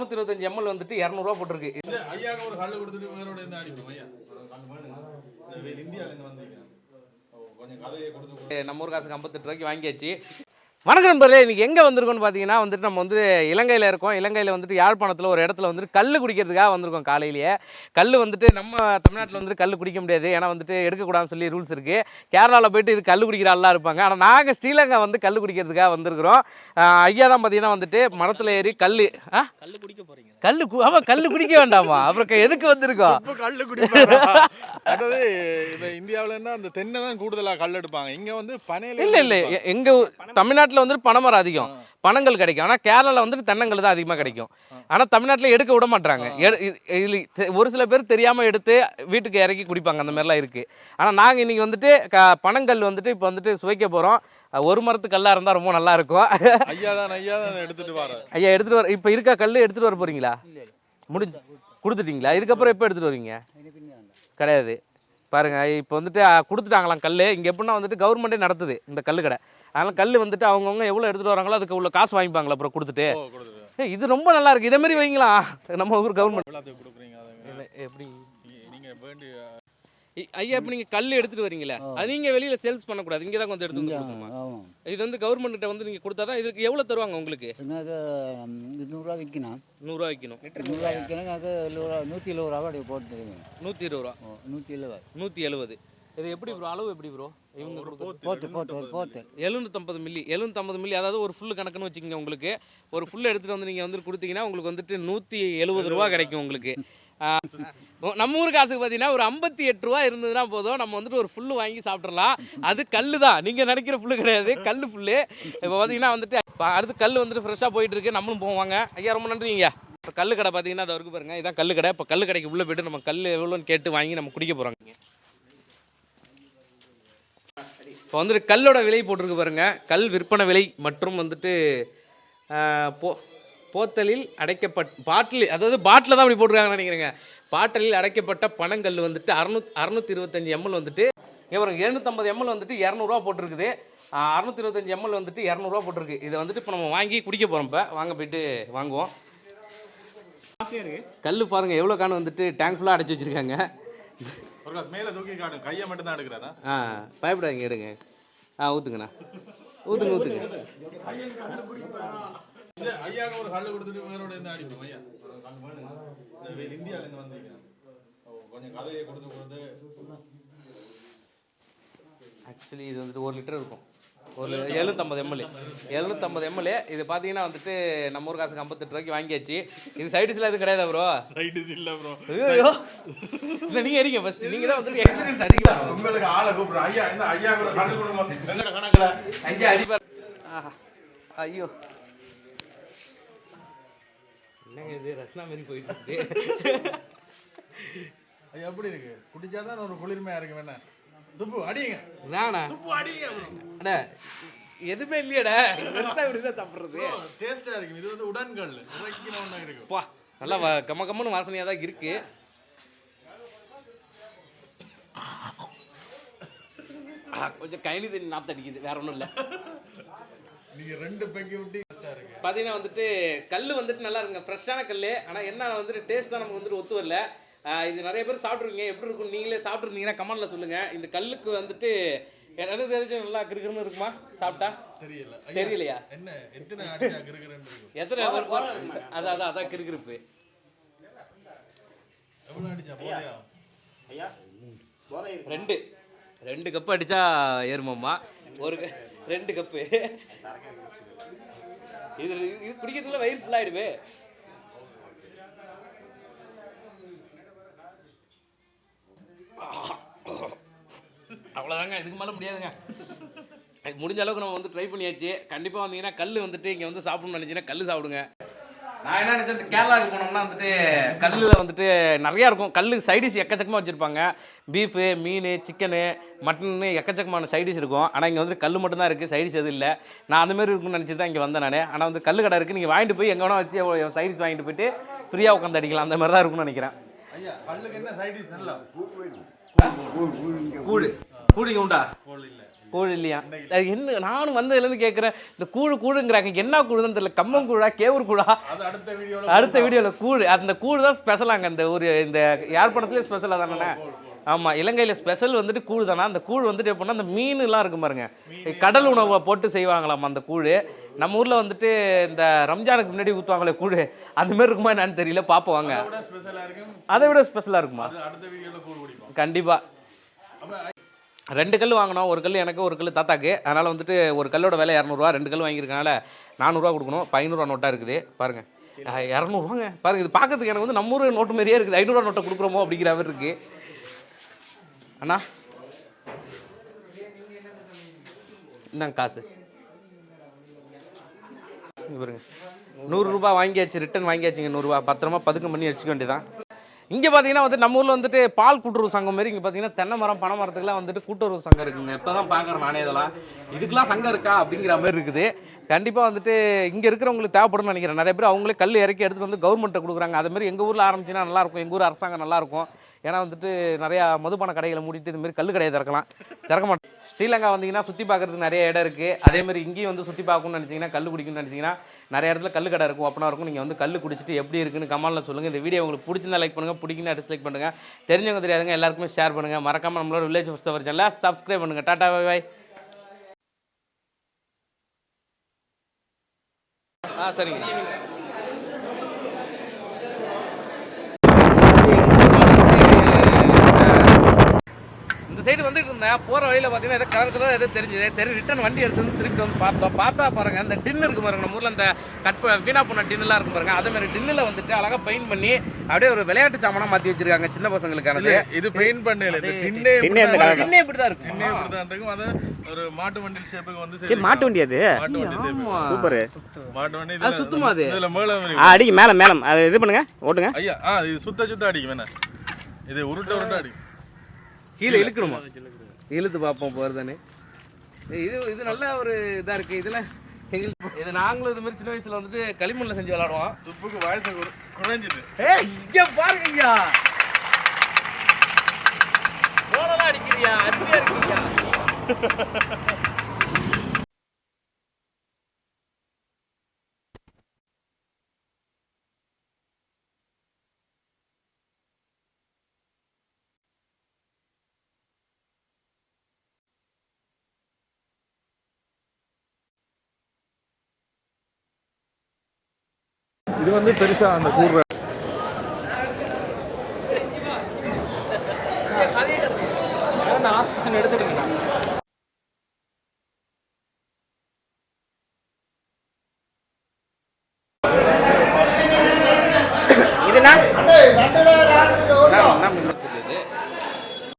அறுநூத்தி இருபத்தஞ்சு எம்எல் வந்துட்டு இரநூறுவா போட்டிருக்கு. நம்ம ஊர் காசுக்கு ஐம்பத்தெட்டு ரூபாய்க்கு வாங்கியாச்சு. வணக்கம் நண்பர்களே இன்னைக்கு எங்கே வந்திருக்கோம்னு பார்த்தீங்கன்னா வந்துட்டு நம்ம வந்து இலங்கையில் இருக்கோம். இலங்கையில் வந்துட்டு யாழ்ப்பாணத்தில் ஒரு இடத்துல வந்துட்டு கல் குடிக்கிறதுக்காக வந்திருக்கோம் காலையிலேயே. கல் வந்துட்டு நம்ம தமிழ்நாட்டில் வந்துட்டு கல் குடிக்க முடியாது. ஏன்னா வந்துட்டு எடுக்கக்கூடாதுன்னு சொல்லி ரூல்ஸ் இருக்குது கேரளாவில் போயிட்டு இது கல் குடிக்கிற ஆள்லாம் இருப்பாங்க. ஆனால் நாங்கள் ஸ்ரீலங்கா வந்து கல் குடிக்கிறதுக்காக வந்திருக்கிறோம். ஐயா தான் பார்த்தீங்கன்னா வந்துட்டு மரத்தில் ஏறி கல் ஆ? கல்லு குடிக்க போறீங்க. கல் கு ஆமாம் கல் குடிக்க வேண்டாமா? அப்புறம் எதுக்கு வந்திருக்கோம்? அதாவது இப்ப இந்தியாவுல இருந்தா அந்த தென்னை தான் கூடுதலா கல் எடுப்பாங்க. இங்க வந்து பனையில இல்ல இல்ல எ- எங்க ஊ- தமிழ்நாட்டுல வந்துட்டு பனைமரம் அதிகம். பனங்கள் கிடைக்கும். ஆனா கேரளால வந்துட்டு தென்னங்கள் தான் அதிகமா கிடைக்கும். ஆனா தமிழ்நாட்டுல எடுக்க விட மாட்டாங்க ஒரு சில பேர் தெரியாம எடுத்து வீட்டுக்கு இறக்கி குடிப்பாங்க. அந்த மாதிரிலாம் இருக்கு. ஆனா நாங்க இன்னைக்கு வந்துட்டு க- பனங்கல் வந்துட்டு இப்போ வந்துட்டு சுவைக்க போறோம். அஹ் ஒரு மரத்து கல்லா இருந்தா ரொம்ப நல்லா இருக்கும். ஐயா தான் ஐயா தான் எடுத்துட்டு வர. ஐயா எடுத்துட்டு வர இப்போ இருக்க கல் எடுத்துட்டு வர போறீங்களா? முடிஞ்சு. கொடுத்துட்டீங்களா? இதுக்கப்புறம் எப்போ எடுத்துட்டு வருவீங்க? கிடையாது. பாருங்க இப்போ வந்துட்டு கொடுத்துட்டாங்களாம் கல் இங்கே எப்படின்னா வந்துட்டு கவர்மெண்ட்டே நடத்துது இந்த கல் கடை. அதனால கல் வந்துட்டு அவங்கவுங்க எவ்வளோ எடுத்துட்டு வராங்களோ அதுக்கு உள்ள காசு வாங்கிப்பாங்களா அப்புறம் கொடுத்துட்டு. ஓ கொடுத்துட்டு. ஏய், இது ரொம்ப நல்லா இருக்கு. இதே மாதிரி வைங்களா? நம்ம ஊர் கவர்மெண்ட் அதை எப்படி? ஐயா இப்போ நீங்கள் கல் எடுத்துட்டு வரீங்களா? அது நீங்கள் வெளியில் சேல்ஸ் பண்ணக்கூடாது. இங்கே தான் கொஞ்சம் எடுத்து வந்து கொடுக்கணுமா? இது வந்து கவர்மெண்ட்ட வந்து நீங்கள் கொடுத்தா தான் இதுக்கு எவ்வளோ தருவாங்க உங்களுக்கு? இருநூறுவா விற்கணும் நூறுரூவா விற்கணும் இருநூறுவா விற்கணும் எனக்கு எழுபது ரூபா நூற்றி எழுபது ரூபா அப்படி போட்டுருங்க. நூற்றி இருபது ரூபா. நூற்றி எழுபது நூற்றி எழுபது இது எப்படி ப்ரோ அளவு எப்படி ப்ரோ இவங்க போட்டு போட்டு ஒரு போட்டு எழுநூத்தம்பது மில்லி எழுநூத்தம்பது மில்லி அதாவது ஒரு ஃபுல்லு கணக்குன்னு வச்சுக்கோங்க உங்களுக்கு. ஒரு ஃபுல் எடுத்துகிட்டு வந்து நீங்கள் வந்து கொடுத்தீங்கன்னா உங்களுக்கு வந்துட்டு நூற்றி எழுபது ரூபா கிடைக்கும் உங்களுக்கு. நம்ம ஊர் காசுக்கு பார்த்தீங்கன்னா ஒரு ஐம்பத்தி எட்டு ரூபா இருந்ததுன்னா போதும். நம்ம வந்துட்டு ஒரு ஃபுல்லு வாங்கி சாப்பிட்றலாம் அது கல் தான் நீங்கள் நினைக்கிற ஃபுல்லு கிடையாது. கல் ஃபுல்லு இப்போ பார்த்தீங்கன்னா வந்துட்டு அடுத்து கல் வந்துட்டு ஃப்ரெஷ்ஷாக போயிட்டு இருக்கு நம்மளும் போவாங்க ஐயா ரொம்ப நன்றிங்க. இப்போ கல் கடை பார்த்தீங்கன்னா அது வரைக்கும் பாருங்க. இதான் கல் கடை. இப்போ கல் கடைக்கு உள்ளே போயிட்டு நம்ம கல் எவ்வளோன்னு கேட்டு வாங்கி நம்ம குடிக்க போகிறோங்க இப்போ வந்துட்டு கல்லோட விலை போட்டிருக்கு பாருங்க. கல் விற்பனை விலை மற்றும் வந்துட்டு போ போத்தலில் அடைக்கப்பட் பாட்டில் அதாவது பாட்டில் தான் அப்படி போட்டிருக்காங்கன்னு நினைக்கிறேங்க. பாட்டிலில் அடைக்கப்பட்ட பனங்கல் வந்துட்டு அறுநூத் அறுநூத்தி இருபத்தஞ்சி எம்எல் வந்துட்டு இவங்க எழுநூற்றம்பது எம்எல் வந்துட்டு இரநூறுவா போட்டிருக்குது. அறுநூத்தி இருபத்தஞ்சி எம்எல் வந்துட்டு இரநூறுவா போட்டிருக்கு. இதை வந்துட்டு இப்போ நம்ம வாங்கி குடிக்க போகிறோம் இப்போ. வாங்க போயிட்டு வாங்குவோம். கல் பாருங்க எவ்வளோ காணு வந்துட்டு டேங்க் ஃபுல்லாக அடைச்சி வச்சிருக்காங்க. மேல தூக்கி காட்டும் கையை மட்டும் தான் எடுக்கிறாரா ஆ பயப்படாதீங்க எடுங்க. ஆ ஊற்றுங்கண்ணா ஊற்றுங்க ஊற்றுங்க இல்ல ஐயாக்கு ஒரு கல்லு கொடுத்துட்டு வேறோட இருந்து அடிப்போம் ஐயா. ஒரு கல்லு வேணுங்க இந்த வெளி- இந்தியால இருந்து வந்தீங்க கொஞ்சம் கதையை கொடுத்து கொடுத்து. ஆக்சுவலி இது வந்துட்டு ஒரு லிட்டர் இருக்கும். ஒரு எழுநூத்தம்பது எம்எல்ஏ எழுநூத்தம்பது எம்எல்ஏ இது பார்த்தீங்கன்னா வந்துட்டு நம்ம ஊர் காசுக்கு ஐம்பத்தெட்டு ரூபாய்க்கு வாங்கியாச்சு. இது சைடிஸில் எதுவும் கிடையாதா ப்ரோ சைடு இல்ல ப்ரோ ஐயோ இல்லை நீங்கள் அடிங்க ஃபர்ஸ்ட் நீங்கள் தான் வந்துட்டு எக்ஸ்பீரியன்ஸ் அதிகம் உங்களுக்கு ஆளை கூப்பிடுறோம் ஐயா இந்த ஐயா கணக்குல. ஐயா அடிப்பார். ஆஹா. ஐயோ. என்னங்க இது? ரஸ்னா மாரி போயிட்டு இருக்கு. ஐயா எப்படி இருக்கு? குடிச்சாதான் ஒரு குளிர்மையா இருக்கு வேணா சுப்பு அடிங்க. நானா சுப்பு அடிங்க அட எதுவுமே இல்லையடா. பெருசா இப்படி தான் சாப்பிட்றது டேஸ்டா இருக்கு. இது வந்து உடன்கல். இறக்கின ஒண்ணா இருக்கு. பா நல்லா கம்ம கம்மன்னு வாசனையாக தான் இருக்கு. கொஞ்சம் கைலி தண்ணி நாத்து அடிக்குது. வேற ஒன்றும் இல்லை. நீங்க ரெண்டு பெக்கி விட்டு பார்த்தீங்கன்னா வந்துட்டு கல் வந்துட்டு நல்லா இருக்குங்க. ஃப்ரெஷ்ஷான கல் ஆனால் என்ன வந்துட்டு டேஸ்ட் தான் நமக்கு வந்துட்டு ஒத்து வரல. இது நிறைய பேர் சாப்பிட்ருக்கீங்க எப்படி இருக்கும்? நீங்களே சாப்பிட்ருந்தீங்கன்னா கமெண்ட்ல சொல்லுங்க. இந்த கல்லுக்கு வந்துட்டு எனக்கு தெரிஞ்சு நல்லா கிருக்குன்னு இருக்குமா? சாப்பிட்டா? தெரியல. தெரியலையா? என்ன? எத்தனை எத்தனை அதான் அதான் அதான் கிறுகிறுப்பு. எவ்வளவு அடிச்சா? போதையா? ரெண்டு. ரெண்டு கப்பு அடிச்சா ஏறுமாம்மா? ஒரு க- ரெண்டு கப்பு இது இது குடிக்கிறதுக்குள்ள வயிறு ஃபுல் அவ்வளோதாங்க இதுக்கு மேலே முடியாதுங்க. முடிஞ்ச அளவுக்கு நம்ம வந்து ட்ரை பண்ணியாச்சு. கண்டிப்பாக வந்தீங்கன்னா கல் வந்துட்டு இங்கே வந்து சாப்பிடணும்னு நினச்சிங்கன்னா கல் சாப்பிடுங்க. நான் என்ன நினச்சேன் கேரளாவுக்கு போனோம்னா வந்துட்டு கல்லில் வந்துட்டு நிறையா இருக்கும். கல் சைடிஷ் எக்கச்சக்கமாக வச்சுருப்பாங்க. பீஃபு மீன் சிக்கனு மட்டன் எக்கச்சக்கமான சைடிஷ் இருக்கும். ஆனால் இங்கே வந்துட்டு கல் மட்டும்தான் இருக்குது சைடிஷ் எதுவும் இல்லை. நான் அந்த மாதிரி இருக்கும்னு நினச்சிட்டு தான் இங்கே வந்தேன் நான். ஆனால் வந்து கல் கடை இருக்குது நீங்கள் வாங்கிட்டு போய் எங்கே வேணா வச்சு சைடிஷ் வாங்கிட்டு போயிட்டு ஃப்ரீயாக உட்காந்து அடிக்கலாம். அந்த மாதிரி தான் இருக்கும்னு நினைக்கிறேன். ஐயா கல்லுக்கு என்ன சைடிஷ் நல்லா கூடு கூடிங்க உண்டா? கூழ் இல்லையா? அது என்ன நானும் வந்ததுலேருந்து கேட்குறேன் இந்த கூழு கூழுங்கிறாங்க. என்ன கூழுன்னு தெரியல. கம்மம் கூழா கேவூர் கூழா? அது அடுத்த வீடியோல அடுத்த வீடியோவில் கூழ். அந்த கூழ் தான் ஸ்பெஷலாங்க அந்த ஒரு இந்த யாழ்ப்பாணத்துலேயே ஸ்பெஷலாக தானே? ஆமாம் இலங்கையில் ஸ்பெஷல் வந்துட்டு கூழ் தானே? அந்த கூழ் வந்துட்டு எப்படின்னா அந்த மீன்லாம் இருக்கும் பாருங்க. கடல் உணவை போட்டு செய்வாங்களாம் அந்த கூழ். நம்ம ஊரில் வந்துட்டு இந்த ரம்ஜானுக்கு முன்னாடி ஊற்றுவாங்களே கூழ். அந்த மாதிரி இருக்குமா என்னன்னு தெரியல பார்ப்போம் வாங்க. விட ஸ்பெஷலா இருக்கும். அதை விட ஸ்பெஷலாக இருக்குமா? கண்டிப்பாக ரெண்டு கல் வாங்கினோம். ஒரு கல் எனக்கு ஒரு கல் தாத்தாக்கு. அதனால் வந்துட்டு ஒரு கல்லோட விலை இரநூறுவா ரெண்டு கல் வாங்கியிருக்கனால நானூறுரூவா கொடுக்கணும். ஐநூறுரூவா நோட்டாக இருக்குது. பாருங்கள் இரநூறுவாங்க. பாருங்க இது பார்க்கறதுக்கு எனக்கு வந்து நம்ம ஊர் நோட்டு மாதிரியே இருக்குது. ஐநூறுரூவா நோட்டை கொடுக்குறோமோ அப்படிங்கிற மாதிரி இருக்குது அண்ணா. இந்தாங்க காசு. பாருங்க. நூறுரூபா வாங்கியாச்சு ரிட்டன் வாங்கியாச்சுங்க நூறுரூவா பத்திரமா பதுக்கம் பண்ணி வச்சுக்க வேண்டியதான் இங்கே பார்த்தீங்கன்னா வந்து நம்ம ஊரில் வந்துட்டு பால் கூட்டுறவு சங்கம் மாதிரி இங்கே பார்த்தீங்கன்னா தென்னை மரம் பனை மரத்துக்குலாம் வந்துட்டு கூட்டுறவு சங்கம் இருக்குங்க. இப்போ தான் பார்க்குறேன் நானே இதெல்லாம். இதுக்கெலாம் சங்கம் இருக்கா அப்படிங்கிற மாதிரி இருக்குது. கண்டிப்பாக வந்துட்டு இங்கே இருக்கிறவங்களுக்கு தேவைப்படும்னு நினைக்கிறேன். நிறைய பேர் அவங்களே கல் இறக்கி எடுத்துகிட்டு வந்து கவர்மெண்ட்டை கொடுக்குறாங்க. அதே மாதிரி எங்கள் ஊரில் ஆரம்பிச்சுன்னா நல்லாயிருக்கும் எங்கள் ஊர் அரசாங்கம் நல்லாயிருக்கும் ஏன்னா வந்துட்டு நிறையா மதுபான கடைகளை மூடிட்டு இதுமாரி மாதிரி கல் கடையை திறக்கலாம். திறக்க மாட்டோம். ஸ்ரீலங்கா வந்தீங்கன்னா சுற்றி பார்க்குறதுக்கு நிறைய இடம் இருக்குது அதே மாதிரி இங்கேயும் வந்து சுற்றி பார்க்கணும்னு நினச்சிங்கன்னா கல் குடிக்கணும்னு நினச்சிங்கன்னா நிறைய இடத்துல கல் கடை இருக்கும். அப்பனா இருக்கும். நீங்கள் வந்து கல் குடிச்சிட்டு எப்படி இருக்குன்னு கமெண்ட்ல சொல்லுங்கள் இந்த வீடியோ உங்களுக்கு பிடிச்சிருந்தா லைக் பண்ணுங்கள் பிடிக்குன்னா டிஸ்லைக் பண்ணுங்கள் தெரிஞ்சவங்க தெரியாதுங்க எல்லாருக்குமே ஷேர் பண்ணுங்கள் மறக்காமல் நம்மளோட வில்லேஜ் ஃபர்ஸ்ட் அவர் சப்ஸ்கிரைப் பண்ணுங்கள் டாடா பை பாய் ஆ சரிங்க இந்த சைடு வந்துட்டு இருந்தேன் போகிற வழியில் பார்த்தீங்கன்னா ஏதோ கலர் கலர் ஏதோ தெரிஞ்சுது. சரி ரிட்டன் வண்டி எடுத்து வந்து திருப்பி வந்து பார்த்தோம். பார்த்தா பாருங்க அந்த டின்னு இருக்கு பாருங்க நம்ம ஊரில் அந்த கட் வீணா போன டின்னுலாம் இருக்கும் பாருங்க. அதே மாதிரி டின்னில் வந்துட்டு அழகாக பெயிண்ட் பண்ணி அப்படியே ஒரு விளையாட்டு சாமானா மாற்றி வச்சிருக்காங்க சின்ன பசங்களுக்கானது. இது பெயிண்ட் பண்ணல இந்த டின்னே இப்படி தான் இருக்கும். டின்னே இப்படிதான் இருக்கும். அது ஒரு மாட்டு வண்டி ஷேப்புக்கு வந்து. மாட்டு வண்டி அது? மாட்டு வண்டி ஷேப். சூப்பர். மாட்டு வண்டி அது இதுல சுத்துமா அது? இதுல மேல அடிக்கு மேல மேலம். அது இது பண்ணுங்க ஓட்டுங்க. ஐயா ஆ இது சுத்த சுத்த அடிக்கும் என்ன? இது உருட்ட உருட்ட அடிக்கும். கீழே இழுக்கணுமா? இழுத்து பார்ப்போம் போகிறதானே இது இது நல்ல ஒரு இதாக இருக்குது இதில் எங்களுக்கு இது நாங்களும் இது மாதிரி சின்ன வயசில் வந்துட்டு களிமண்ணில் செஞ்சு விளாடுவோம் சுப்புக்கு வயசு குறை- குறைஞ்சிட்டு. ஏய் இங்க பாருங்க ஐயா. போனலாம் அடிக்கிறியா? அருமையா இருக்கியா இது வந்து பெருசா அந்த கூடுற எடுத்துடுங்கண்ணா இதுனா